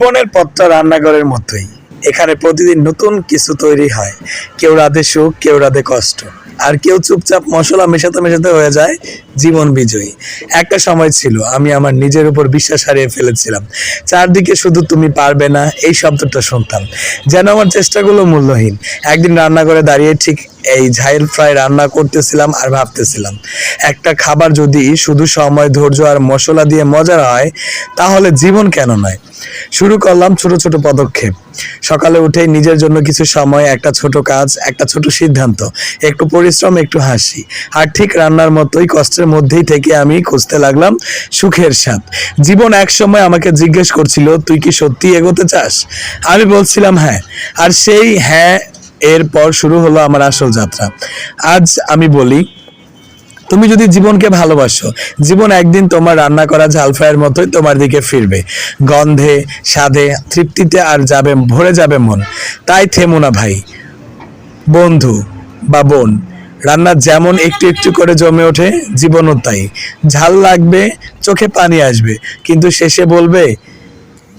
জীবনের পথটা রান্নাঘরের মতোই। এখানে প্রতিদিন নতুন কিছু তৈরি হয়। কেউ রাধে সুখ, কেউ রাধে কষ্ট। আর কেউ চুপচাপ মশলা মেশাতে মেশাতে হয়ে যায়। জীবন বিজয়ী। একটা সময় ছিল, আমি আমার নিজের উপর বিশ্বাস হারিয়ে ফেলেছিলাম। চারদিকে শুধু তুমি পারবে না, এই শব্দটা শুনতাম। যেন আমার চেষ্টাগুলো মূল্যহীন। একদিন রান্না করে দাঁড়িয়ে ঠিক এই ঝাইল ফ্রাই রান্না করতেছিলাম আর ভাবতেছিলাম, একটা খাবার যদি শুধু সময়, ধৈর্য আর মশলা দিয়ে মজার হয়, তাহলে জীবন কেন নয়? শুরু করলাম ছোট ছোট পদক্ষেপ। সকালে উঠে নিজের জন্য কিছু সময়, একটা ছোট কাজ, একটা ছোট সিদ্ধান্ত, একটু পরিশ্রম, একটু হাসি। আর ঠিক রান্নার মতোই কষ্টের মধ্যেই থেকে আমি খুঁজতে লাগলাম সুখের স্বাদ। জীবন এক সময় আমাকে জিজ্ঞেস করছিল, তুই কি সত্যি এগোতে চাস? আমি বলছিলাম হ্যাঁ। আর সেই হ্যাঁ এরপর শুরু হলো আমার আসল যাত্রা। আজ আমি বলি, তুমি যদি জীবনকে ভালোবাসো, জীবন একদিন তোমার রান্না করা ঝাল ফ্রাইয়ের মতোই তোমার দিকে ফিরবে। গন্ধে, স্বাদে তৃপ্তিতে আর যাবে, ভরে যাবে মন। তাই থেমো না ভাই। বন্ধু বা বোন রান্না যেমন একটু একটু করে জমে ওঠে, জীবনও তাই। ঝাল লাগবে, চোখে পানি আসবে, কিন্তু শেষে বলবে,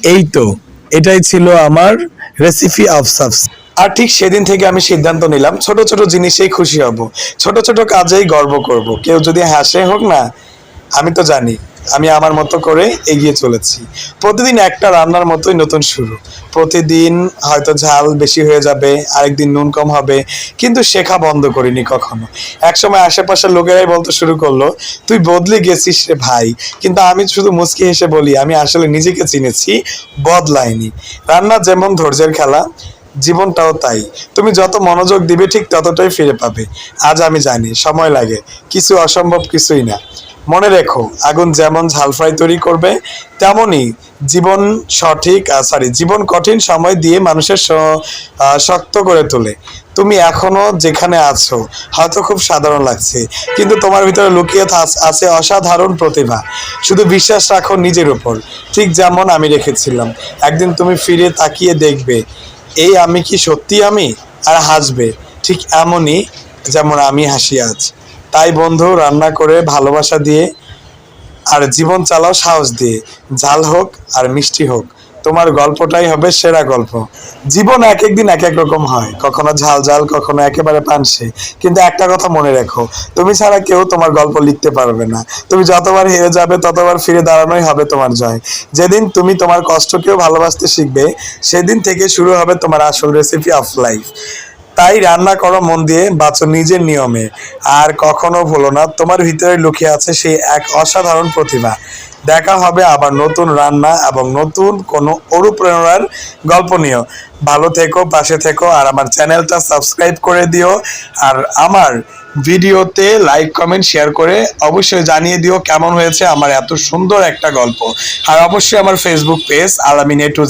এই তো, এটাই ছিল আমার রেসিপি অফ সাবস আর ঠিক সেদিন থেকে আমি সিদ্ধান্ত নিলাম, ছোট ছোট জিনিসেই খুশি হব, ছোট ছোট কাজেই গর্ব করব। কেউ যদি হাসে হোক না আমি তো জানি, আমি আমার মতো করে এগিয়ে চলেছি। প্রতিদিন একটা রান্নার মতোই নতুন শুরু। প্রতিদিন হয়তো ঝাল বেশি হয়ে যাবে, আরেকদিন নুন কম হবে, কিন্তু শেখা বন্ধ করিনি কখনো। একসময় আশেপাশের লোকেরাই বলতে শুরু করল, তুই বদলে গেছিস রে ভাই। কিন্তু আমি শুধু মুচকি হেসে বলি, আমি আসলে নিজেকে চিনেছি, বদলাইনি। রান্না যেমন ধৈর্যের খেলা, জীবনটাও তাই। তুমি যত মনোযোগ দিবে, ঠিক ততটাই ফিরে পাবে। আজ আমি জানি, সময় লাগে, কিছু অসম্ভব কিছুই না। মনে রেখো, আগুন যেমন ঝাল ফ্রাই তৈরি করবে তেমনই জীবন সঠিক সরি জীবন কঠিন সময় দিয়ে মানুষের শক্ত করে তোলে। তুমি এখনও যেখানে আছো, হয়তো খুব সাধারণ লাগছে, কিন্তু তোমার ভিতরে লুকিয়ে আছে অসাধারণ প্রতিভা। শুধু বিশ্বাস রাখো নিজের উপর, ঠিক যেমন আমি রেখেছিলাম। একদিন তুমি ফিরে তাকিয়ে দেখবে, এই আমি কি সত্যি আমি? আর হাসবে, ঠিক এমনই যেমন আমি হাসি আজ। তাই বন্ধু, রান্না করে ভালোবাসা দিয়ে আর জীবন চালাও সাহস দিয়ে। ঝাল হোক আর মিষ্টি হোক, তোমার গল্পটাই হবে সেরা গল্প। জীবন এক এক দিন এক এক রকম হয়, কখনো ঝাল ঝাল, কখনো একেবারে পানসে। কিন্তু একটা কথা মনে রেখো, তুমি ছাড়া কেউ তোমার গল্প লিখতে পারবে না। তুমি যতবার হেরে যাবে, ততবার ফিরে দাঁড়ানোই হবে তোমার জয়। যেদিন তুমি তোমার কষ্টকেও ভালোবাসতে শিখবে, সেদিন থেকে শুরু হবে তোমার আসল রেসিপি অফ লাইফ তাই রান্না করো মন দিয়ে, বাঁচো নিজের নিয়মে। আর কখনো ভুলো না, তোমার ভিতরে লুকিয়ে আছে সেই এক অসাধারণ প্রতিভা দেখা হবে আবার নতুন রান্না এবং নতুন কোনো অনুপ্রেরণার গল্প নিয়েও। ভালো থেকো, পাশে থেকো, আর আমার চ্যানেলটা সাবস্ক্রাইব করে দিও। আর আমার ভিডিওতে লাইক, কমেন্ট, শেয়ার করে অবশ্যই জানিয়ে দিও কেমন হয়েছে আমার এত সুন্দর একটা গল্প। আর অবশ্যই আমার ফেসবুক পেজ আলামিন টু